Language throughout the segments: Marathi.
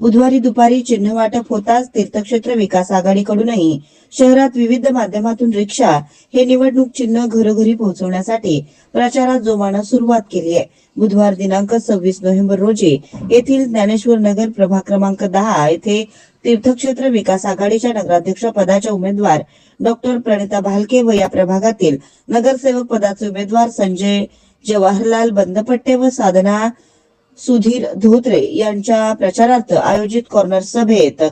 बुधवारी दुपारी चिन्ह वाटप होताच तीर्थक्षेत्र विकास आघाडीकडूनही शहरात विविध माध्यमातून रिक्षा हे निवडणूक चिन्ह घरोघरी पोहोचवण्यासाठी प्रचारात जोमानं सुरुवात केली आहे. बुधवार दिनांक सव्वीस नोव्हेंबर रोजी येथील ज्ञानेश्वर नगर प्रभाग क्रमांक दहा येथे तीर्थक्षेत्र विकास आघाडीच्या नगराध्यक्ष पदाच्या उमेदवार डॉक्टर प्रणिता भालके व या प्रभागातील नगरसेवक पदाचे उमेदवार संजय जवाहरलाल बंदपट्टे व साधना सुधीर धोत्रे यांच्या प्रचारार्थ आयोजित कॉर्नर सभेत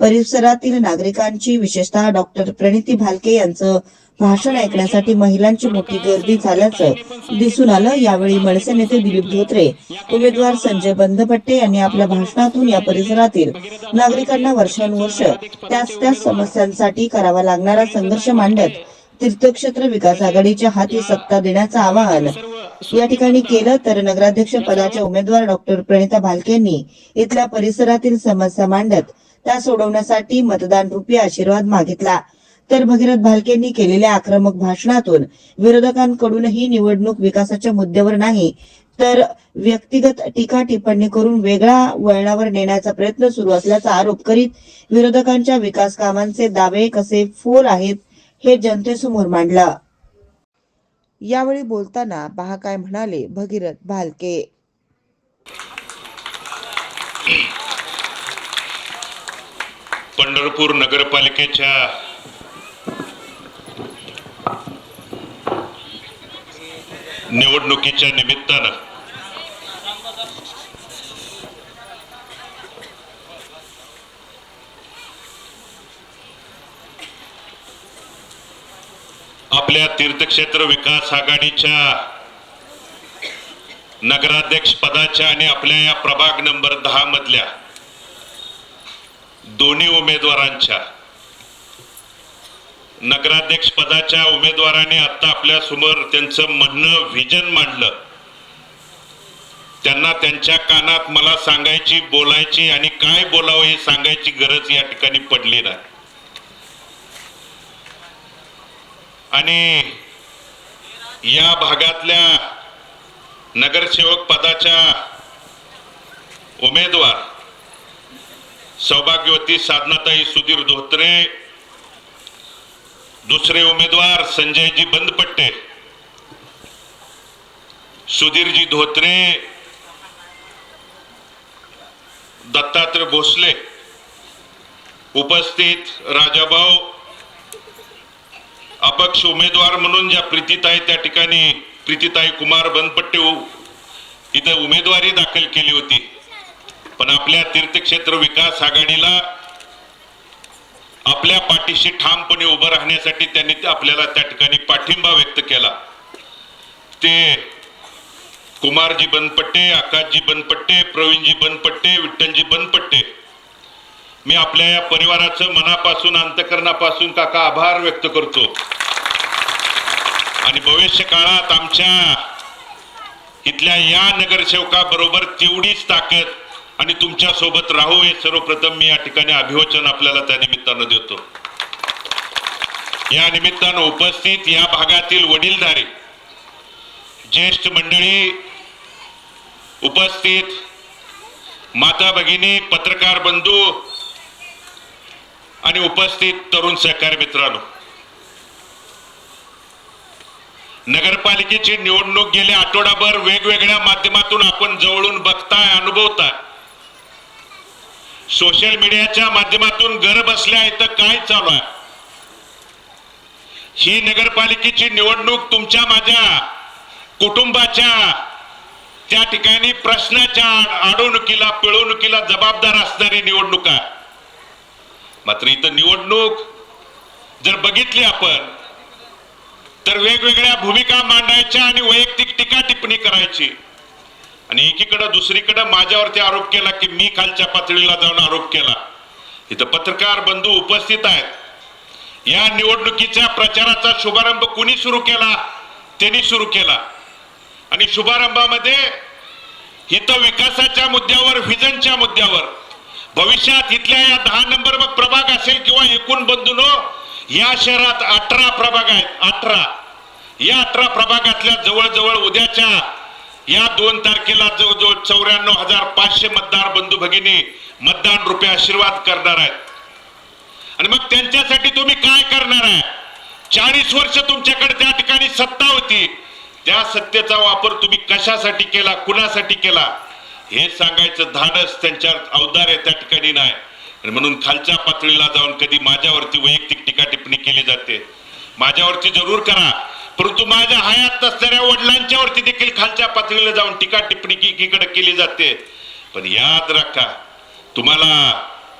परिसरातील नागरिकांची विशेषतः डॉक्टर प्रणिती भालके यांचं भाषण ऐकण्यासाठी महिलांची मोठी गर्दी झाल्याचं दिसून आलं. यावेळी मनसे नेते दिलीप धोत्रे उमेदवार संजय बंदपट्टे यांनी आपल्या भाषणातून या परिसरातील नागरिकांना वर्षानुवर्ष त्याच त्याच समस्यांसाठी करावा लागणारा संघर्ष मांडत तीर्थक्षेत्र विकास आघाडीच्या हाती सत्ता देण्याचं आवाहन या ठिकाणी केलं तर नगराध्यक्ष पदाच्या उमेदवार डॉक्टर प्रणिता भालके यांनी इथल्या परिसरातील समस्या मांडत त्या सोडवण्यासाठी मतदान रुपी आशीर्वाद मागितला. तर भगीरथ भालकेंनी केलेल्या आक्रमक भाषणातून विरोधकांकडूनही निवडणूक विकासाच्या मुद्द्यावर नाही तर व्यक्तिगत टीका टिप्पणी करून वेगळा वळणावर नेण्याचा प्रयत्न सुरू असल्याचा आरोप करीत विरोधकांच्या विकास कामांचे दावे कसे फोल आहेत हे जनतेसमोर मांडला. यावेळी बोलताना पहा काय म्हणाले भगीरथ भालके. पंढरपूर नगरपालिकेच्या निवडणुकीच्या निमित्तानं आपल्या तीर्थक्षेत्र विकास आघाडीच्या नगराध्यक्ष पदाच्या आणि आपल्या या प्रभाग नंबर दहा मधल्या दोन्ही उमेदवारांच्या नगराध्यक्ष पदाच्या उमेदवाराने आता आपल्यासमोर त्यांचं म्हणणं व्हिजन मांडलं. त्यांना त्यांच्या कानात मला सांगायची बोलायची आणि काय बोलावं हे सांगायची गरज या ठिकाणी पडली नाही. आणि या भागातल्या नगरसेवक पदाच्या उमेदवार सौभाग्यवती साधनाताई सुधीर धोत्रे दुसरे उमेदवार संजयजी बंदपट्टे सुधीरजी धोत्रे दत्तात्रय भोसले उपस्थित राजाभाऊ अपक्ष उमेदवार म्हणून ज्या प्रीतीताई त्या ठिकाणी प्रीतीताई कुमार बनपट्टे उ- इथं उमेदवारी दाखल केली होती. पण आपल्या तीर्थक्षेत्र विकास आघाडीला आपल्या पाठीशी ठामपणे उभं राहण्यासाठी त्यांनी आपल्याला त्या ठिकाणी पाठिंबा व्यक्त केला. ते कुमारजी बनपट्टे आकाशजी बनपट्टे प्रवीणजी बनपट्टे विठ्ठलजी बनपट्टे मी आपल्या या परिवाराचं मनापासून अंतकरणापासून काका आभार व्यक्त करतो. आणि भविष्य काळात आमच्या इथल्या या नगरसेवकाबरोबर तेवढीच ताकद आणि तुमच्यासोबत राहू हे सर्वप्रथम मी या ठिकाणी अभिवचन आपल्याला त्या निमित्तानं देतो. या निमित्तानं उपस्थित या भागातील वडीलधारे ज्येष्ठ मंडळी उपस्थित माता भगिनी पत्रकार बंधू आणि उपस्थित तरुण सहकारी मित्रांनो नगरपालिकेची निवडणूक गेले आठवडाभर वेगवेगळ्या माध्यमातून आपण जवळून बघताय अनुभवताय. सोशल मीडियाच्या माध्यमातून घर बसल्या इथं काय चालू आहे? ही नगरपालिकेची निवडणूक तुमच्या माझ्या कुटुंबाच्या त्या ठिकाणी प्रश्नाच्या अडवणुकीला पिळवणुकीला जबाबदार असणारी निवडणूक आहे. मात्र इथं निवडणूक जर बघितली आपण तर वेगवेगळ्या भूमिका मांडायच्या आणि वैयक्तिक टीका टिप्पणी करायची. आणि एकीकडं दुसरीकडं माझ्यावरती आरोप केला की मी खालच्या पातळीला जाऊन आरोप केला. इथं पत्रकार बंधू उपस्थित आहेत. या निवडणुकीच्या प्रचाराचा शुभारंभ कुणी सुरू केला? त्यांनी सुरू केला. आणि शुभारंभामध्ये इथं विकासाच्या मुद्द्यावर व्हिजनच्या मुद्द्यावर भविष्यात इथल्या या दहा नंबर मग प्रभाग असेल किंवा एकूण बंधूनो या शहरात अठरा प्रभाग आहेत. अठरा. या अठरा प्रभागातल्या जवळजवळ उद्याच्या या दोन तारखेला जवळजवळ चौऱ्याण्णव हजार पाचशे मतदार बंधू भगिनी मतदान रुपये आशीर्वाद करणार आहेत. आणि मग त्यांच्यासाठी तुम्ही काय करणार आहे? चाळीस वर्ष तुमच्याकडे त्या ठिकाणी सत्ता होती. त्या सत्तेचा वापर तुम्ही कशासाठी केला? कुणासाठी केला? हे सांगायचं धाडस त्यांच्या अवधार आहे त्या ठिकाणी नाही. आणि म्हणून खालच्या पातळीला जाऊन कधी माझ्यावरती वैयक्तिक टीका टिप्पणी केली जाते. माझ्यावरती जरूर करा. परंतु माझ्या हयात नसणाऱ्या वडिलांच्या वरती देखील खालच्या पातळीला जाऊन टीका टिप्पणी एकीकडे केली जाते. पण याद राखा तुम्हाला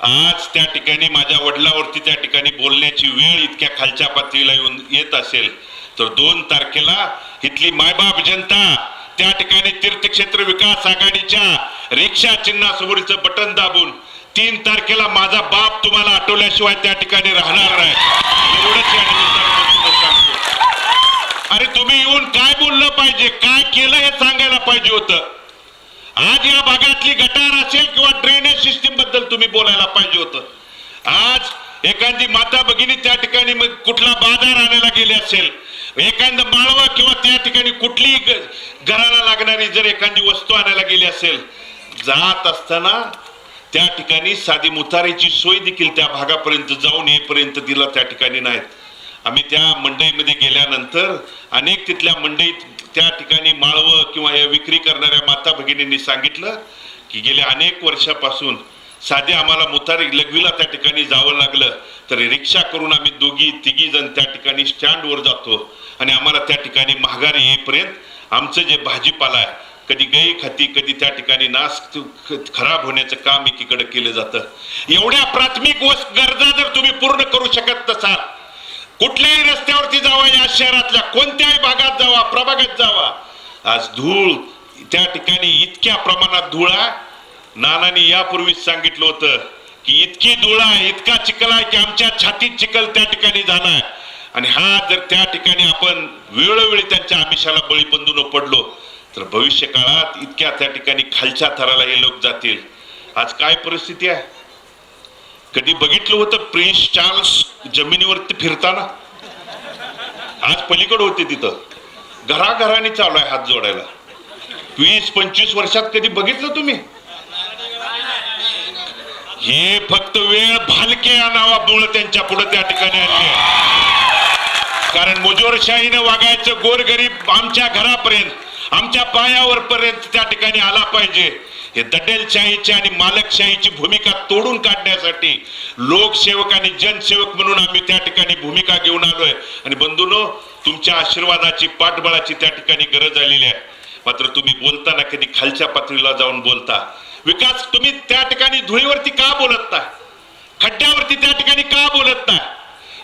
आज त्या ठिकाणी माझ्या वडिलावरती त्या ठिकाणी बोलण्याची वेळ इतक्या खालच्या पातळीला येऊन येत असेल तर दोन तारखेला इथली मायबाप जनता त्या ठिकाणी तीर्थक्षेत्र विकास आघाडीच्या रिक्षा चिन्हासमोरचं बटन दाबून तीन तारखेला माझा बाप तुम्हाला आठवल्याशिवाय त्या ठिकाणी राहणार नाही. एवढंच अरे तुम्ही येऊन काय बोललं पाहिजे काय केलं हे सांगायला पाहिजे होतं. आज या भागातली गटार असेल किंवा ड्रेनेज सिस्टीमबद्दल तुम्ही बोलायला पाहिजे होतं. आज एखादी माता भगिनी त्या ठिकाणी मग कुठला बाजार आणायला गेली असेल एखादं माळवा किंवा त्या ठिकाणी कुठलीही घराला लागणारी जर एखादी वस्तू आणायला गेली असेल जात असताना त्या ठिकाणी साधी मुतारीची सोय देखील त्या भागापर्यंत जाऊन येईपर्यंत तिला त्या ठिकाणी नाहीत. आम्ही त्या मंडईमध्ये गेल्यानंतर अनेक तिथल्या मंडईत त्या ठिकाणी माळवं किंवा या विक्री करणाऱ्या माता भगिनींनी सांगितलं की गेल्या अनेक वर्षापासून साधे आम्हाला मुतारी लघवीला त्या ठिकाणी जावं लागलं तर रिक्षा करून आम्ही दोघी तिघी जण त्या ठिकाणी स्टँडवर जातो. आणि आम्हाला त्या ठिकाणी महागारी येईपर्यंत आमचं जे भाजीपाला आहे कधी गई खाती कधी त्या ठिकाणी नाश खराब होण्याचं काम एकीकडे केलं जातं. एवढ्या प्राथमिक वस गरजा जर तुम्ही पूर्ण करू शकत नसाल कुठल्याही रस्त्यावरती जावा या शहरातल्या कोणत्याही भागात जावा प्रभागात जावा आज धूळ त्या ठिकाणी इतक्या प्रमाणात धूळ आहे. नानांनी यापूर्वीच सांगितलं होतं की इतकी धूळ आहे इतका चिखल आहे की आमच्या छातीत चिखल त्या ठिकाणी जाणार आणि हा जर त्या ठिकाणी आपण वेळोवेळी त्यांच्या आमिषाला बळी बंधून पडलो तर भविष्य काळात इतक्या त्या ठिकाणी खालच्या थराला हे लोक जातील. आज काय परिस्थिती आहे? कधी बघितलं होतं प्रिन्स चार्ल्स जमिनीवरती फिरताना? आज पलीकडे होते तिथं. घराघराने चालू आहे हात जोडायला. वीस पंचवीस वर्षात कधी बघितलं तुम्ही? हे फक्त वेळ भालके या नावामुळे त्यांच्या पुढे त्या ठिकाणी आली आहे. कारण मुजोरशाहीने वागायचं गोरगरीब आमच्या घरापर्यंत आमच्या पायावर पर्यंत त्या ठिकाणी आला पाहिजे. हे दडेलशाहीची आणि मालकशाहीची भूमिका तोडून काढण्यासाठी लोकसेवक आणि जनसेवक म्हणून आम्ही त्या ठिकाणी भूमिका घेऊन आलोय. आणि बंधूनो तुमच्या आशीर्वादाची पाठबळाची त्या ठिकाणी गरज आलेली आहे. मात्र तुम्ही बोलताना कधी खालच्या पातळीला जाऊन बोलता. विकास तुम्ही त्या ठिकाणी धुळीवरती का बोलत नाही? खड्ड्यावरती त्या ठिकाणी का बोलत नाही?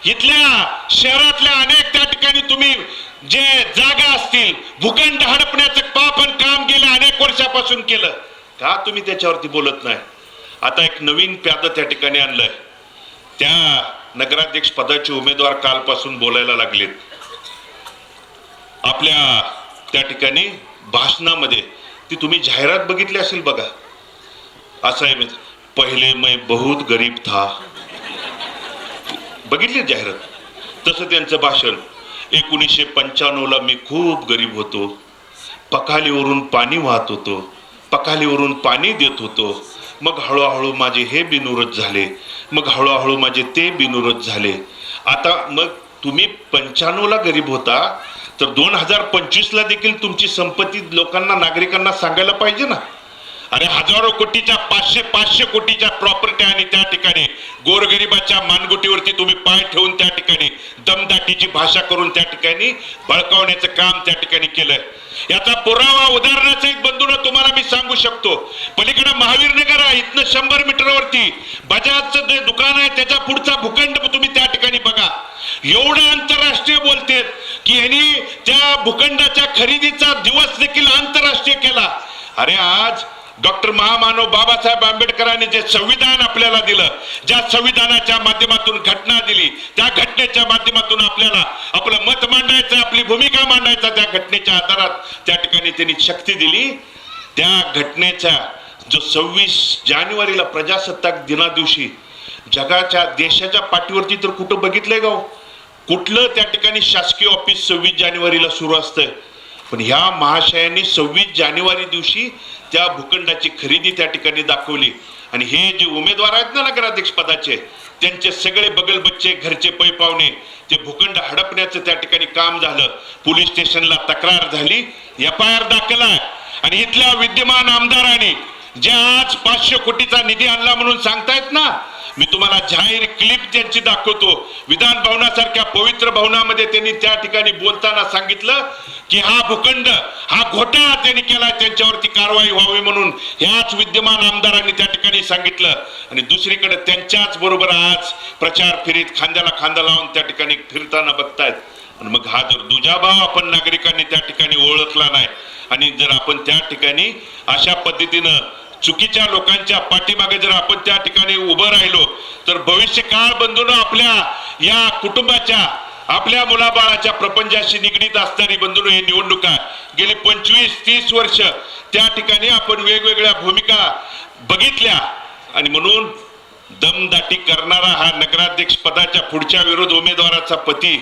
इथल्या शहरातल्या अनेक त्या ठिकाणी तुम्ही जे जागा असतील भूखंड हडपण्याचं पापण काम गेलं अनेक वर्षापासून केलं का तुम्ही त्याच्यावरती बोलत नाही? आता एक नवीन प्याद त्या ठिकाणी आणलंय. त्या नगराध्यक्ष पदाचे उमेदवार कालपासून बोलायला लागलेत. आपल्या त्या ठिकाणी भाषणामध्ये ती तुम्ही जाहिरात बघितली असेल बघा. असं आहे पहिले मैं बहुत गरीब था. बघितली जाहिरात? तसं त्यांचं भाषण. एकोणीसशे पंच्याण्णवला मी खूप गरीब होतो. पखालीवरून पाणी वाहत होतो. पखालीवरून पाणी देत होतो. मग हळूहळू माझे हे बिनुरत झाले. मग हळूहळू माझे ते बिनुरत झाले. आता मग तुम्ही पंच्याण्णवला गरीब होता तर दोन हजार पंचवीसला देखील तुमची संपत्ती लोकांना नागरिकांना सांगायला पाहिजे ना? अरे हजारो कोटीच्या पाचशे पाचशे कोटीच्या प्रॉपर्टी आणि त्या ठिकाणी गोरगरिबाच्या मानगुटीवरती तुम्ही पाय ठेवून त्या ठिकाणी दमदाटीची भाषा करून त्या ठिकाणी बळकावण्याचं काम त्या ठिकाणी केलंय. याचा पुरावा उदाहरणासहित बंधून तुम्हाला मी सांगू शकतो. पलीकडे महावीर नगर आहे इथनं शंभर मीटरवरती बजाजचं जे दुकान आहे त्याच्या पुढचा भूखंड तुम्ही त्या ठिकाणी बघा. एवढं आंतरराष्ट्रीय बोलतेत की यांनी त्या भूखंडाच्या खरेदीचा दिवस देखील आंतरराष्ट्रीय केला. अरे आज डॉक्टर महामानव बाबासाहेब आंबेडकरांनी जे संविधान आपल्याला दिलं ज्या संविधानाच्या माध्यमातून घटना दिली त्या घटनेच्या माध्यमातून आपल्याला आपलं मत मांडायचं आपली भूमिका मांडायचा त्या घटनेच्या आधारात त्या ठिकाणी त्यांनी शक्ती दिली. त्या घटनेच्या जो सव्वीस जानेवारीला प्रजासत्ताक दिना दिवशी जगाच्या देशाच्या पाठीवरती तर कुठं बघितलंय गाव कुठलं त्या ठिकाणी शासकीय ऑफिस सव्वीस जानेवारीला सुरू असतंय? पण ह्या महाशयांनी सव्वीस जानेवारी दिवशी त्या भूखंडाची खरेदी त्या ठिकाणी दाखवली. आणि हे जे उमेदवार आहेत ना नगराध्यक्ष पदाचे त्यांचे सगळे बगल बच्चे घरचे पै पाहुणे ते भूखंड हडपण्याचं त्या ठिकाणी काम झालं. पोलीस स्टेशनला तक्रार झाली. एफ आय आर दाखल आहे. आणि इथल्या विद्यमान आमदारांनी जे आज पाचशे कोटीचा निधी आणला म्हणून सांगतायत ना मी तुम्हाला जाहीर क्लिप त्यांची दाखवतो. विधान भवनासारख्या पवित्र भवनामध्ये त्यांनी त्या ठिकाणी बोलताना सांगितलं की हा भूखंड हा घोटाळा त्यांनी केला त्यांच्यावरती कारवाई व्हावी म्हणून ह्याच विद्यमान आमदारांनी त्या ठिकाणी सांगितलं. आणि दुसरीकडे त्यांच्याच बरोबर आज प्रचार फेरीत खांद्याला खांदा लावून त्या ठिकाणी फिरताना बघतायत. आणि मग हा जर दुजाभाव आपण नागरिकांनी त्या ठिकाणी ओळखला नाही आणि जर आपण त्या ठिकाणी अशा पद्धतीनं चुकीच्या लोकांच्या पाठीमागे जर आपण त्या ठिकाणी उभं राहिलो तर भविष्य काळ बंधून आपल्या या कुटुंबाच्या आपल्या मुलाबाळाच्या प्रपंचाशी निगडीत असणारी बंधून हे निवडणुका गेली पंचवीस तीस वर्ष त्या ठिकाणी आपण वेगवेगळ्या भूमिका बघितल्या. आणि म्हणून दमदाटी करणारा हा नगराध्यक्ष पदाच्या पुढच्या विरोध उमेदवाराचा पती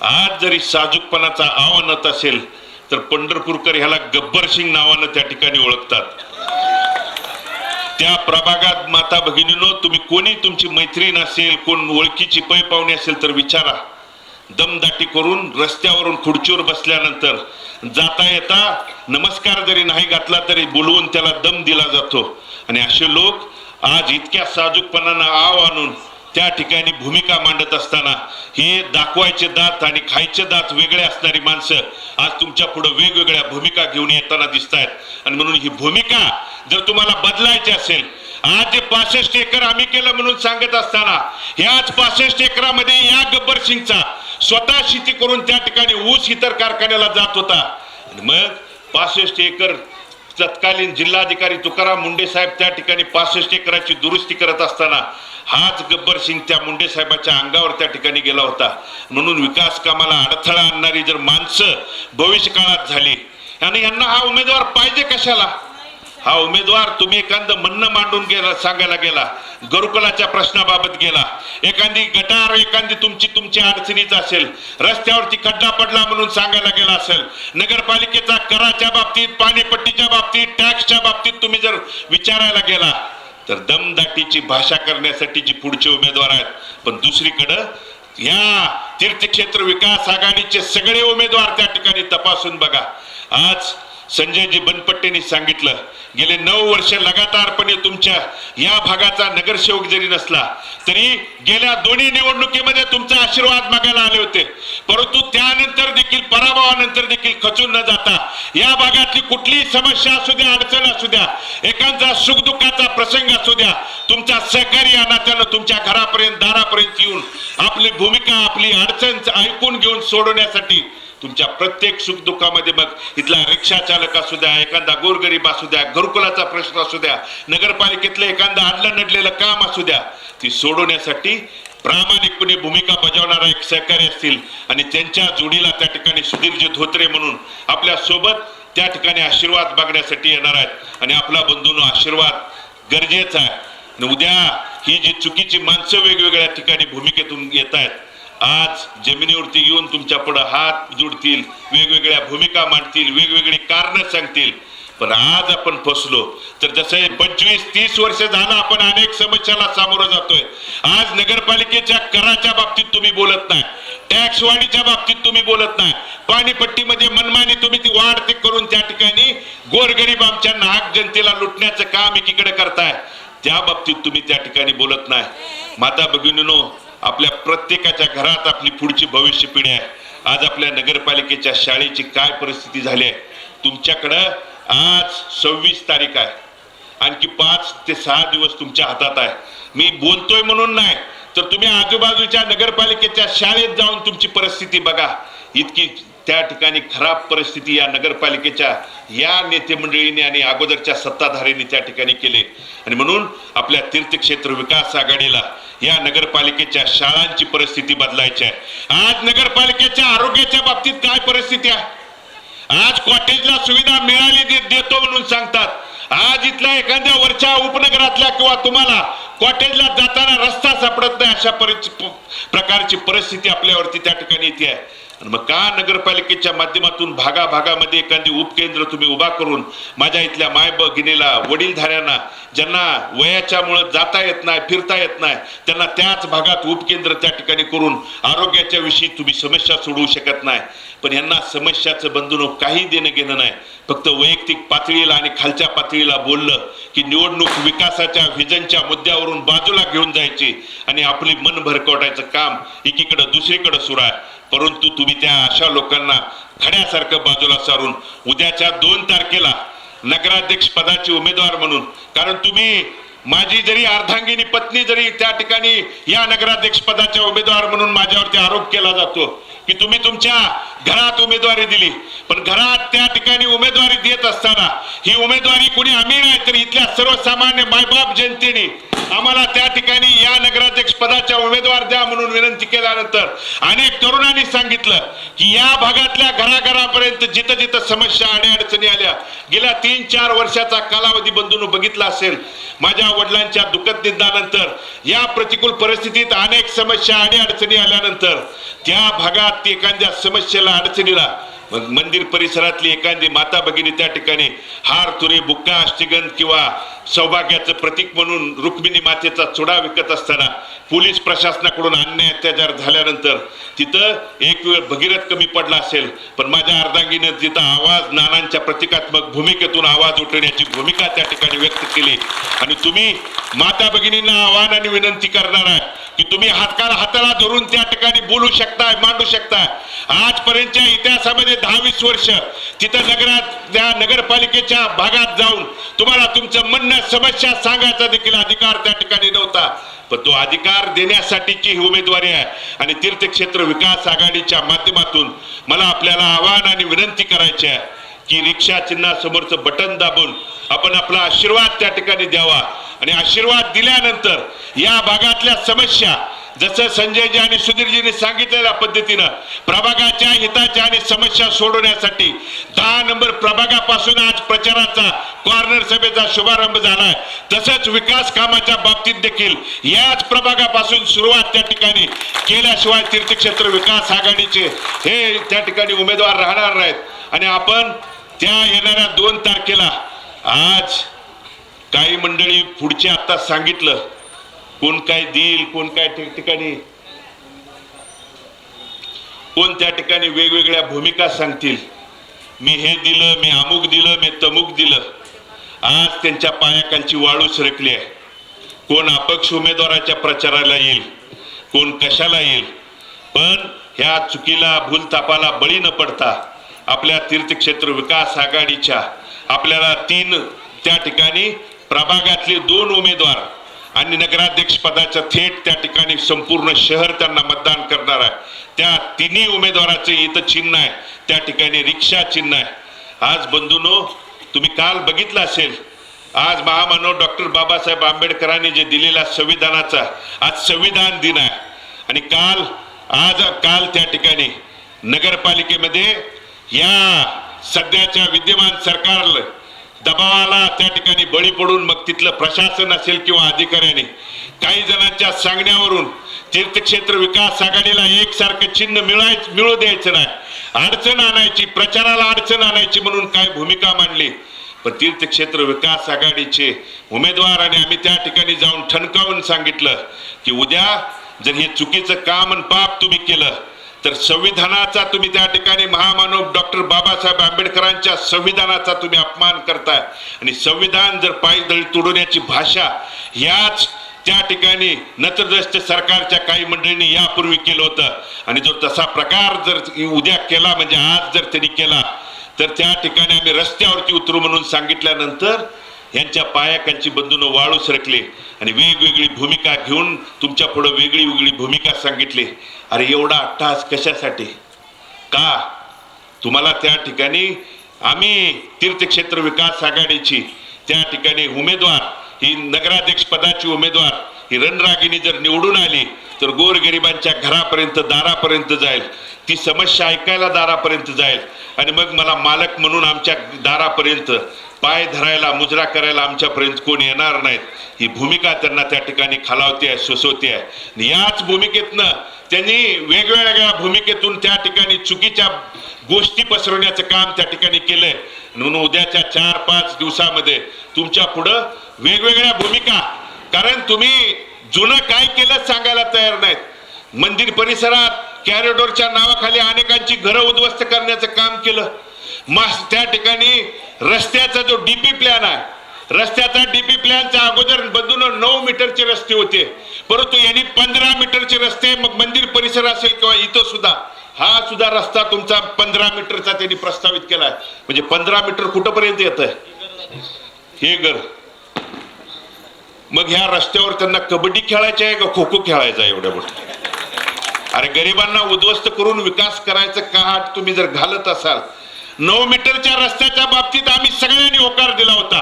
आज जरी साजूकपणाचा आव्हानत असेल तर पंढरपूरकर ह्याला गब्बर सिंग नावानं त्या ठिकाणी ओळखतात. त्या प्रभागात माता भगिनीनो तुम्ही कोणी तुमची मैत्रीण असेल कोण ओळखीची पै पाहुणे असेल तर विचारा. दमदाटी करून रस्त्यावरून खुर्चीवर बसल्यानंतर जाता येता नमस्कार जरी नाही घातला तरी बोलवून त्याला दम दिला जातो. आणि असे लोक आज इतक्या साजूकपणानं आव आणून त्या ठिकाणी भूमिका मांडत असताना हे दाखवायचे दात आणि खायचे दात वेगळे असणारी माणसं आज तुमच्यापुढे वेगवेगळ्या भूमिका घेऊन येताना दिसत आहेत आणि म्हणून ही भूमिका जर तुम्हाला बदलायची असेल आज जे पासष्ट एकर आम्ही केलं म्हणून सांगत असताना ह्याच पासष्ट एकरामध्ये या गब्बर सिंगचा स्वतः शेती करून त्या ठिकाणी ऊस इतर कारखान्याला जात होता. आणि मग पासष्ट एकर तत्कालीन जिल्हाधिकारी तुकाराम मुंडे साहेब त्या ठिकाणी पासष्ट एकराची दुरुस्ती करत असताना हाच गब्बर सिंग त्या मुंडे साहेबाच्या अंगावर त्या ठिकाणी गेला होता. म्हणून विकास कामाला अडथळा आणणारी जर माणसं भविष्यकाळात झाली आणि यांना हा उमेदवार पाहिजे कशाला? हा उमेदवार तुम्ही एखादं म्हणणं मांडून गेला सांगायला गेला गुरुकुलाच्या प्रश्नाबाबत गेला एखादी गटार एखादी तुमची तुमची अडचणीच असेल रस्त्यावरती खड्डा पडला म्हणून सांगायला गेला असेल नगरपालिकेचा कराच्या बाबतीत पाणीपट्टीच्या बाबतीत टॅक्सच्या बाबतीत तुम्ही जर विचारायला गेला तर दमदाटीची भाषा करण्यासाठी जी पुढचे उमेदवार आहेत पण दुसरीकडं या तीर्थक्षेत्र विकास आघाडीचे सगळे उमेदवार त्या ठिकाणी तपासून बघा. आज संजयजी बनपट्टेंनी सांगितलं गेले नऊ वर्ष लगातारपणे तुमच्या या भागाचा नगरसेवक जरी नसला तरी गेल्या दोन्ही निवडणुकीमध्ये तुमचा आशीर्वाद मागायला आले होते. परंतु त्यानंतर देखील पराभवानंतर देखील खचून न जाता या भागातली कुठलीही समस्या असू द्या अडचण असू द्या एखादा सुखदुःखाचा प्रसंग असू द्या तुमच्या सहकारी नात्यानं तुमच्या घरापर्यंत दारापर्यंत येऊन आपली भूमिका आपली अडचण ऐकून घेऊन सोडवण्यासाठी तुमच्या प्रत्येक सुखदुःखामध्ये मग इथला रिक्षा चालक असू द्या एखादा गोरगरीब असू द्या घरकुलाचा प्रश्न असू द्या नगरपालिकेतलं एखादं आडलं नडलेलं काम असू द्या ती सोडवण्यासाठी प्रामाणिकपणे भूमिका बजावणारा एक सहकारी असतील आणि त्यांच्या जोडीला त्या ठिकाणी सुधीरजी धोत्रे म्हणून आपल्यासोबत त्या ठिकाणी आशीर्वाद मागण्यासाठी येणार आहेत. आणि आपला बंधून आशीर्वाद गरजेचा आहे. उद्या ही जी चुकीची माणसं वेगवेगळ्या ठिकाणी भूमिकेतून येत आहेत आज जमिनीवरती येऊन तुमच्यापुढे हात जुडतील वेगवेगळ्या भूमिका मांडतील वेगवेगळी कारण सांगतील. पण आज आपण फसलो. तर जसं पंचवीस तीस वर्ष झालं आपण अनेक समस्याला सामोरं जातोय. आज नगरपालिकेच्या कराच्या बाबतीत तुम्ही बोलत नाही. टॅक्स वाढीच्या बाबतीत तुम्ही बोलत नाही. पाणीपट्टीमध्ये मनमानी तुम्ही ती वाढ ते करून त्या ठिकाणी गोरगरीब आमच्या नाहक जनतेला लुटण्याचं काम एकीकडे करताय. त्या बाबतीत तुम्ही त्या ठिकाणी बोलत नाही. माता भगिनीनो आपल्या प्रत्येकाच्या घरात आपली पुढची भविष्य पिढी आहे. आज आपल्या नगरपालिकेच्या शाळेची काय परिस्थिती झाली आहे? तुमच्याकडं आज सव्वीस तारीख आहे. आणखी पाच ते सहा दिवस तुमच्या हातात आहे. मी बोलतोय म्हणून नाही तर तुम्ही आजूबाजूच्या नगरपालिकेच्या शाळेत जाऊन तुमची परिस्थिती बघा. इतकी त्या ठिकाणी खराब परिस्थिती या नगरपालिकेच्या या नेते मंडळीने आणि अगोदरच्या सत्ताधारीने त्या ठिकाणी केले. आणि म्हणून आपल्या तीर्थक्षेत्र विकास आघाडीला या नगरपालिकेच्या शाळांची परिस्थिती बदलायची आहे. आज नगरपालिकेच्या आरोग्याच्या बाबतीत काय परिस्थिती आहे? आज कॉटेजला सुविधा मिळाली देतो म्हणून सांगतात. आज इथल्या एखाद्या वरच्या उपनगरातल्या किंवा तुम्हाला कॉटेजला जाताना रस्ता सापडत नाही अशा परिच- प्रकारची परिस्थिती आपल्यावरती त्या ठिकाणी येते आहे. आणि मग का नगरपालिकेच्या माध्यमातून भागा भागामध्ये एखादी उपकेंद्र तुम्ही उभा करून माझ्या इथल्या माय भगिनीला वडीलधाऱ्यांना ज्यांना वयाच्यामुळं जाता येत नाही फिरता येत नाही त्यांना त्याच भागात उपकेंद्र त्या ठिकाणी करून आरोग्याच्या विषयी तुम्ही समस्या सोडवू शकत नाही. पण यांना समस्याचं बंधन काही देणं घेणं नाही. फक्त वैयक्तिक पातळीला आणि खालच्या पातळीला बोललं की निवडणूक विकासाच्या व्हिजनच्या मुद्द्यावरून बाजूला घेऊन जायची आणि आपली मन भरकवटायचं काम एकीकडं दुसरीकडे सुरू आहे. परंतु तुम्ही त्या अशा लोकांना खड्यासारखं बाजूला सारून उद्याच्या दोन तारखेला नगराध्यक्ष पदाचे उमेदवार म्हणून कारण तुम्ही माझी जरी अर्धांगिनी पत्नी जरी त्या ठिकाणी या नगराध्यक्ष पदाच्या उमेदवार म्हणून माझ्यावरती आरोप केला जातो की तुम्ही तुमच्या घरात उमेदवारी दिली. पण घरात त्या ठिकाणी उमेदवारी देत असताना ही उमेदवारी कुणी आम्ही नाही तर इथल्या सर्वसामान्य मायबाप जनतेने आम्हाला त्या ठिकाणी या नगराध्यक्ष पदाच्या उमेदवार द्या म्हणून विनंती केल्यानंतर अनेक तरुणांनी सांगितलं की या भागातल्या घराघरापर्यंत जिथं जिथं समस्या आणि अडचणी आल्या गेल्या तीन चार वर्षाचा कालावधी बंधून बघितला असेल माझ्या वडिलांच्या दुःखद निधनानंतर या प्रतिकूल परिस्थितीत अनेक समस्या आणि अडचणी आल्यानंतर त्या भागात एखाद्या समस्येला अडचणीला मग मंदिर परिसरातली एखादी माता भगिनी त्या ठिकाणी हार तुरे बुक्का अष्टगंध किंवा सौभाग्याचं प्रतीक म्हणून रुक्मिणी मातेचा चुडा विकत असताना पोलीस प्रशासनाकडून अन्याय अत्याचार झाल्यानंतर तिथं एक वेळ भगीरथ कमी पडला असेल. पण माझ्या अर्धांगीनं तिथं आवाज नानांच्या प्रतिकात्मक भूमिकेतून आवाज उठवण्याची भूमिका त्या ठिकाणी व्यक्त केली. आणि तुम्ही माता भगिनींना आव्हान आणि विनंती करणार आहे की तुम्ही हातकाला हाताला धरून त्या ठिकाणी बोलू शकताय मांडू शकताय. आजपर्यंतच्या इतिहासामध्ये दहा वीस वर्ष तिथं नगरात त्या नगरपालिकेच्या भागात जाऊन तुम्हाला तुमचं म्हणणं समस्या सांगायचा देखील अधिकार त्या ठिकाणी नव्हता. पण तो अधिकार देण्यासाठीची ही उमेदवारी आहे. आणि तीर्थक्षेत्र विकास आघाडीच्या माध्यमातून मला आपल्याला आवाहन आणि विनंती करायची आहे की रिक्षा चिन्हासमोरचं बटन दाबून आपण आपला आशीर्वाद त्या ठिकाणी द्यावा. आणि आशीर्वाद दिल्यानंतर या भागातल्या समस्या जसं संजयजी आणि सुधीरजीने सांगितलेल्या पद्धतीनं प्रभागाच्या हिताच्या आणि समस्या सोडवण्यासाठी दहा नंबर प्रभागापासून आज प्रचाराचा कॉर्नर सभेचा शुभारंभ झालाय. तसंच विकास कामाच्या बाबतीत देखील याच प्रभागापासून सुरुवात त्या ठिकाणी केल्याशिवाय तीर्थक्षेत्र विकास आघाडीचे हे त्या ठिकाणी उमेदवार राहणार नाहीत. आणि आपण त्या येणाऱ्या दोन तारखेला आज काही मंडळी पुढचे आता सांगितलं. कोण काय देईल कोण काय ठिकठिकाणी कोण त्या ठिकाणी वेगवेगळ्या भूमिका सांगतील? मी हे दिलं मी अमुक दिलं मी तमुक दिलं. आज त्यांच्या पायाकांची वाळू सरकली आहे. कोण अपक्ष उमेदवाराच्या प्रचाराला येईल कोण कशाला येईल? पण ह्या चुकीला भूलतापाला बळी न पडता आपल्या तीर्थक्षेत्र विकास आघाडीच्या आपल्याला तीन त्या ठिकाणी प्रभागातले दोन उमेदवार आणि नगराध्यक्ष पदाच्या थेट त्या ठिकाणी संपूर्ण शहर त्यांना मतदान करणार आहे. त्या तिन्ही उमेदवाराचे इथं चिन्ह आहे. त्या ठिकाणी रिक्षा चिन्ह आहे. आज बंधूनो तुम्ही काल बघितलं असेल आज महामानव डॉक्टर बाबासाहेब आंबेडकरांनी जे दिलेला संविधानाचा आज संविधान दिन आहे. आणि काल आज काल त्या ठिकाणी नगरपालिकेमध्ये या सध्याच्या विद्यमान सरकारला दबावाला त्या ठिकाणी बळी पडून मग तिथलं प्रशासन असेल किंवा अधिकाऱ्याने काही जणांच्या सांगण्यावरून तीर्थक्षेत्र विकास आघाडीला एकसारखं चिन्ह मिळायच मिळू द्यायचं नाही. अडचण आणायची प्रचाराला अडचण आणायची म्हणून काय भूमिका मांडली. पण तीर्थक्षेत्र विकास आघाडीचे उमेदवार आणि आम्ही त्या ठिकाणी जाऊन ठणकावून सांगितलं की उद्या जर हे चुकीचं काम आणि पाप तुम्ही केलं तर संविधानाचा तुम्ही त्या ठिकाणी महामानव डॉक्टर बाबासाहेब आंबेडकरांच्या संविधानाचा तुम्ही अपमान करताय. आणि संविधान जर पायदळी तुडवण्याची भाषा याच त्या ठिकाणी नतद्रष्ट सरकारच्या काही मंडळींनी यापूर्वी केलं होतं. आणि जो तसा प्रकार जर उद्या केला म्हणजे आज जर त्यांनी केला तर त्या ठिकाणी आम्ही रस्त्यावरती उतरू म्हणून सांगितल्यानंतर यांच्या पायाकांची बंधूनं वाळू सरकले आणि वेगवेगळी भूमिका घेऊन तुमच्या पुढं वेगळी वेगळी भूमिका सांगितली. अरे एवढा अट्टहास कशासाठी? का? तुम्हाला त्या ठिकाणी आम्ही तीर्थक्षेत्र विकास आघाडीची त्या ठिकाणी उमेदवार ही नगराध्यक्ष पदाची उमेदवार ही रणरागिणी जर निवडून आली तर गोरगरिबांच्या घरापर्यंत दारापर्यंत जाईल. ती समस्या ऐकायला दारापर्यंत जाईल. आणि मग मला मालक म्हणून आमच्या दारापर्यंत पाय धरायला मुजरा करायला आमच्यापर्यंत कोण येणार नाहीत. ही भूमिका त्यांना त्या ठिकाणी खालावते आहे सोसवते आहे याच भूमिकेतनं त्यांनी वेगवेगळ्या भूमिकेतून त्या ठिकाणी चुकीच्या गोष्टी पसरवण्याचं काम त्या ठिकाणी केलंय. म्हणून उद्याच्या चार पाच दिवसामध्ये तुमच्या पुढं वेगवेगळ्या भूमिका. कारण तुम्ही जुनं काय केलं सांगायला तयार नाहीत. मंदिर परिसरात कॅरिडोरच्या नावाखाली अनेकांची घरं उद्ध्वस्त करण्याचं काम केलं. मग त्या ठिकाणी रस्त्याचा जो डीपी प्लॅन आहे रस्त्याचा डीपी प्लॅनच्या अगोदर बंधून नऊ मीटरचे रस्ते होते. परंतु यांनी पंधरा मीटरचे रस्ते मग मंदिर परिसर असेल किंवा इथं सुद्धा हा सुद्धा रस्ता तुमचा पंधरा मीटरचा त्यांनी प्रस्तावित केलाय. म्हणजे पंधरा मीटर कुठंपर्यंत येत आहे हे गर मग ह्या रस्त्यावर त्यांना कबड्डी खेळायची आहे का खो खो खेळायचा आहे एवढ्या मोठ्या अरे गरिबांना उद्ध्वस्त करून विकास करायचं का हात तुम्ही जर घालत असाल नऊ मीटरच्या रस्त्याच्या बाबतीत आम्ही सगळ्यांनी होकार दिला होता.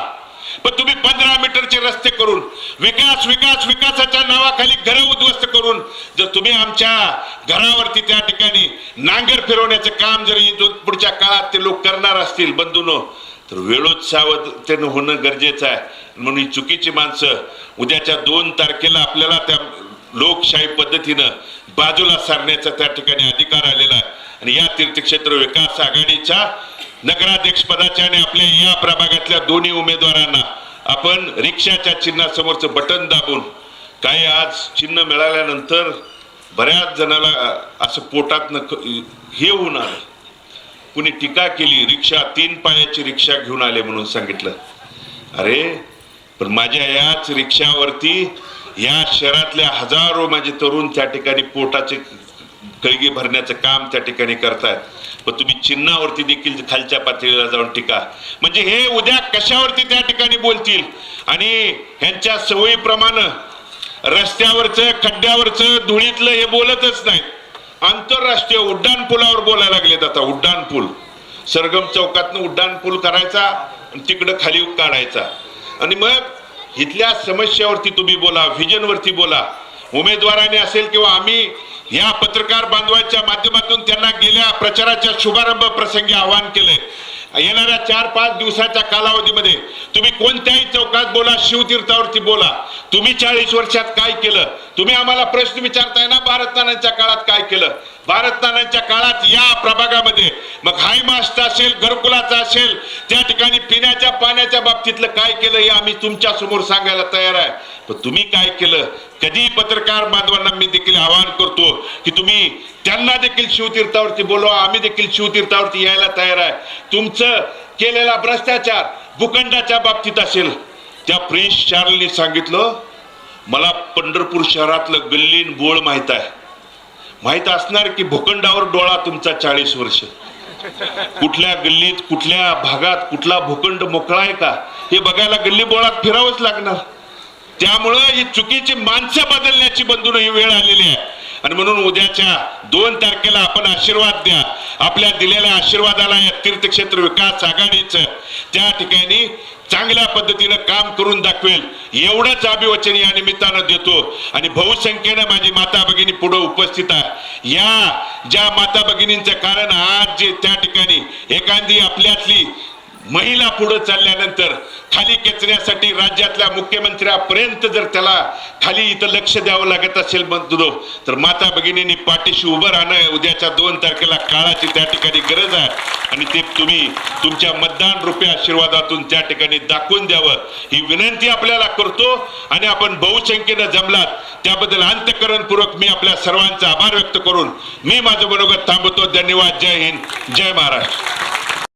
पण तुम्ही पंधरा मीटरचे रस्ते करून विकास विकास विकासाच्या नावाखाली घरं उद्ध्वस्त करून जर तुम्ही आमच्या घरावरती त्या ठिकाणी नांगर फिरवण्याचं काम जर पुढच्या काळात ते लोक करणार असतील बंधूनो तर वेळोत्सावतेनं होणं गरजेचं आहे. म्हणून चुकीची माणसं उद्याच्या दोन तारखेला आपल्याला त्या लोकशाही पद्धतीनं बाजूला सारण्याचा त्या ठिकाणी अधिकार आलेला आहे. आणि या तीर्थक्षेत्र विकास आघाडीच्या नगराध्यक्ष पदाच्या आणि आपल्या या प्रभागातल्या दोन्ही उमेदवारांना आपण रिक्षाच्या चिन्हासमोरचं बटन दाबून काही आज चिन्ह मिळाल्यानंतर बऱ्याच जणाला असं पोटात हे होऊन आलं. कुणी टीका केली रिक्षा तीन पायाची रिक्षा घेऊन आले म्हणून सांगितलं. अरे पण माझ्या याच रिक्षावरती या शहरातल्या हजारो माझे तरुण त्या ठिकाणी पोटाचे कळगी भरण्याचं काम त्या ठिकाणी करतायत. पण तुम्ही चिन्हावरती देखील खालच्या पातळीला जाऊन टीका. म्हणजे हे उद्या कशावरती त्या ठिकाणी बोलतील? आणि ह्यांच्या सवयीप्रमाणे रस्त्यावरचं खड्ड्यावरचं धुळीतलं हे बोलतच नाहीत. आंतरराष्ट्रीय उड्डाण पुलावर बोलायला लागलेत आता उड्डाण पूल सरगम चौकातनं उड्डाण पूल करायचा आणि तिकडं खाली काढायचा. आणि मग इथल्या समस्यावरती तुम्ही बोला व्हिजनवरती बोला. उमेदवाराने असेल किंवा आम्ही या पत्रकार बांधवांच्या माध्यमातून त्यांना गेल्या प्रचाराच्या शुभारंभ प्रसंगी आवाहन केलंय. येणाऱ्या चार पाच दिवसाच्या कालावधीमध्ये तुम्ही कोणत्याही चौकात बोला शिवतीर्थावरती बोला. तुम्ही चाळीस वर्षात काय केलं? तुम्ही आम्हाला प्रश्न विचारताय ना भारतनाच्या काळात काय केलं? भारतनारायणच्या काळात या प्रभागामध्ये मग हायमास्ट असेल घरकुलाचा असेल त्या ठिकाणी पिण्याच्या पाण्याच्या बाबतीतलं काय केलं हे आम्ही तुमच्यासमोर सांगायला तयार आहे. पण तुम्ही काय केलं? कधी पत्रकार बांधवांना मी देखील आवाहन करतो की तुम्ही त्यांना देखील शिवतीर्थावरती बोलवा आम्ही देखील शिवतीर्थावरती यायला तयार आहे. तुमचं केलेला भ्रष्टाचार भूखंडाच्या बाबतीत असेल. त्या प्रिन्स चार्लनी सांगितलं मला पंढरपूर शहरातलं गल्लीन बोळ माहीत आहे. माहीत असणार की भूखंडावर डोळा तुमचा चाळीस वर्ष. कुठल्या गल्लीत कुठल्या भागात कुठला भूखंड मोकळा आहे का? हे बघायला गल्ली बोळात फिरावंच लागणार. त्यामुळं ही चुकीची माणसं बदलण्याची बंधून ही वेळ आलेली आहे. आणि म्हणून उद्याच्या दोन तारखेला आपण आशीर्वाद द्या. आपल्या दिलेल्या आशीर्वादाला या तीर्थक्षेत्र विकास आघाडीचं त्या ठिकाणी चांगल्या पद्धतीनं काम करून दाखवेल. एवढंच अभिवचन या निमित्तानं देतो. आणि बहुसंख्येनं माझी माता भगिनी पुढे उपस्थित आहे. या ज्या माता भगिनींचं कारण आज जे त्या ठिकाणी एखादी आपल्यातली महिला पुढे चालल्यानंतर खाली खेचण्यासाठी राज्यातल्या मुख्यमंत्र्यापर्यंत जर त्याला खाली इथं लक्ष द्यावं लागत असेल बंधुदो तर माता भगिनींनी पाठीशी उभं राहणं उद्याच्या दोन तारखेला काळाची त्या ठिकाणी गरज आहे. आणि ते तुम्ही तुमच्या मतदान रुपये आशीर्वादातून त्या ठिकाणी दाखवून द्यावं. ही विनंती आपल्याला करतो आणि आपण बहुसंख्येनं जमलात त्याबद्दल अंतकरणपूर्वक मी आपल्या सर्वांचा आभार व्यक्त करून मी माझं मनोगत थांबवतो. धन्यवाद. जय हिंद. जय महाराष्ट्र.